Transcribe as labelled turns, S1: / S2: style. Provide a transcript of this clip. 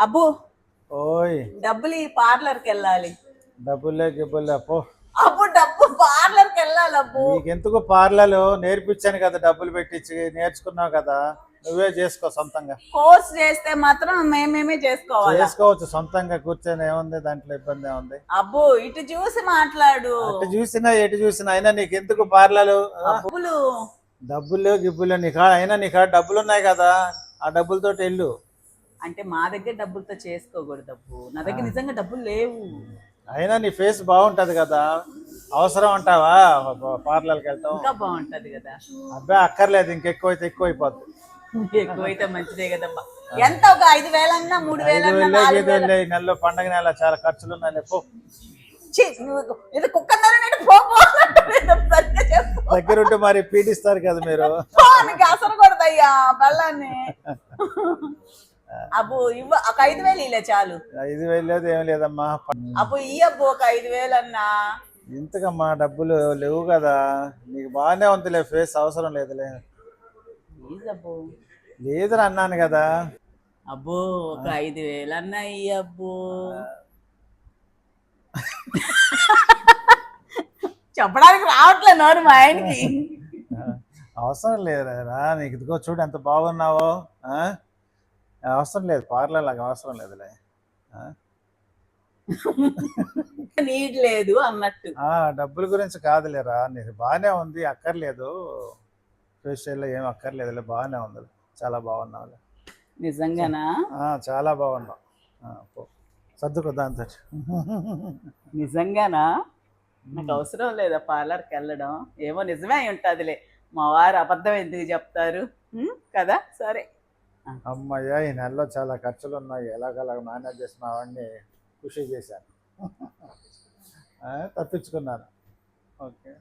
S1: అబ్బు
S2: ఓయ్.
S1: డబ్బులు ఈ పార్లర్కి వెళ్ళాలి.
S2: డబ్బులే గిబ్బులే పో
S1: అబ్బు. డబ్బు పార్లర్కి వెళ్ళాలి అబ్బు.
S2: నీకెందుకు పార్లలు? నేర్పించాను కదా డబ్బులు పెట్టించి నేర్చుకున్నావు కదా. నువ్వే చేసుకో సొంతంగా.
S1: కోర్స్ చేస్తే మాత్రం మేమేమే చేసుకోవాలి?
S2: చేసుకోవచ్చు సొంతంగా కూర్చొని ఏముంది? దాంట్లో ఇబ్బంది ఏముంది?
S1: అబ్బు ఇటు చూసి మాట్లాడు.
S2: అటు చూసినా ఎటు చూసినా అయినా నీకు ఎందుకు పార్లలు?
S1: డబ్బులు.
S2: డబ్బులు గిబ్బులు నీ కాడ అయినా నీ కాడ డబ్బులు ఉన్నాయి కదా. ఆ డబ్బులతో వెళ్ళు.
S1: అంటే మా దగ్గర డబ్బులతో చేసుకోకూడదు అబ్బు నా దగ్గర నిజంగా డబ్బులు లేవు.
S2: అయినా నీ ఫేస్ బాగుంటది కదా. అవసరం అంటావా? పార్లర్కి వెళ్తాం
S1: ఇంకా బాగుంటది కదా.
S2: అబ్బాయి అక్కర్లేదు ఇంకెక్కువ అయితే ఎక్కువ
S1: ఎక్కువైతే మంచిదే కదబ్బా ఎంత ఒక ఐదు వేలన్నా మూడు వేలన్నా
S2: వేలు నెలలో పండగ నెల చాలా ఖర్చులు ఉన్నాయి
S1: ఇది కుక్క.
S2: దగ్గర ఉంటే మరి పీడిస్తారు కదా మీరు.
S1: అసలు కొడదయ్యా బెల్లాన్ని. అబ్బు ఇవ్వ ఒక ఐదు వేలు ఇలా చాలు.
S2: ఐదు వేలు లేదు ఏం లేదమ్మా.
S1: అబ్బు ఈ అబ్బు ఒక ఐదు వేలు అన్నా.
S2: ఇంతకమ్మా డబ్బులు లేవు కదా. నీకు బాగానే ఉందిలే ఫేస్ అవసరం లేదులే. లేదని అన్నాను కదా.
S1: అబ్బో ఒక ఐదు వేలు అన్నా అబ్బు చెప్పడానికి రావట్లే నోరు మా ఆయనకి.
S2: అవసరం లేదురా. నీకు ఇదిగో చూడు ఎంత బాగున్నావో ఆ? అవసరం లేదు పార్లర్ లాగా అవసరం లేదులే?
S1: నీట్ లేదు అన్నట్టు.
S2: డబ్బుల గురించి కాదులేరా నీకు బాగానే ఉంది అక్కర్లేదు. ఫేషియల్లో ఏం అక్కర్లేదులే బాగానే ఉంది చాలా బాగున్నావులే.
S1: నిజంగానా?
S2: చాలా బాగున్నావు. సర్దుకో దాంతో
S1: నిజంగానా? నాకు అవసరం లేదా పార్లర్కి వెళ్ళడం. ఏమో నిజమే ఉంటుందిలే. మా వారు అబద్ధం ఎందుకు చెప్తారు? కదా? సరే.
S2: అమ్మయ్య ఈ నెలలో చాలా ఖర్చులు ఉన్నాయి ఎలాగలాగ మేనేజ్ చేసిన అవన్నీ కృషి చేశాను. తప్పించుకున్నాను. ఓకే.